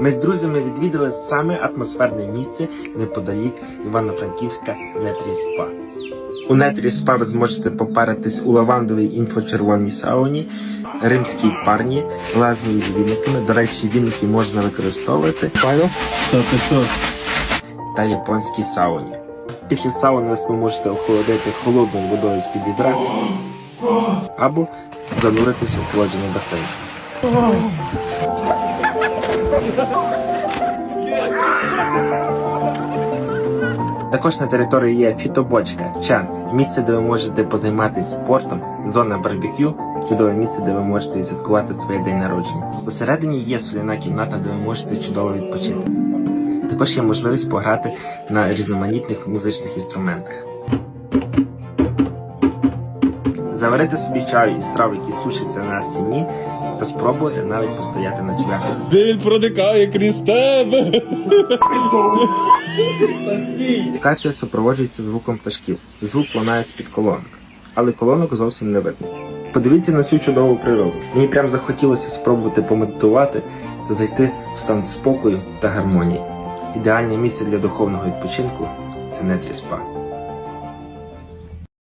Ми з друзями відвідали саме атмосферне місце неподалік Івано-Франківська Нетрі Спа. У Нетрі Спа ви зможете попаритись у лавандовій інфочервоній сауні, римській парні, лазні з віниками. До речі, віники можна використовувати та японській сауні. Після сауни ви можете охолодити холодною водою з-під відра або зануритися в охолоджений басейн. Також на території є фітобочка, чан, місце, де ви можете позайматися спортом, зона барбекю, чудове місце, де ви можете відсвяткувати своє день народження. Посередині є соляна кімната, де ви можете чудово відпочити. Також є можливість пограти на різноманітних музичних інструментах. Заварити собі чаю із трав, які сушаться на стіні, спробувати навіть постояти на цвяхах. Біль проникає крізь тебе. Локація супроводжується звуком пташків. Звук лунає з-під колонок, але колонок зовсім не видно. Подивіться на цю чудову природу. Мені прям захотілося спробувати помедитувати та зайти в стан спокою та гармонії. Ідеальне місце для духовного відпочинку це нетрі спа.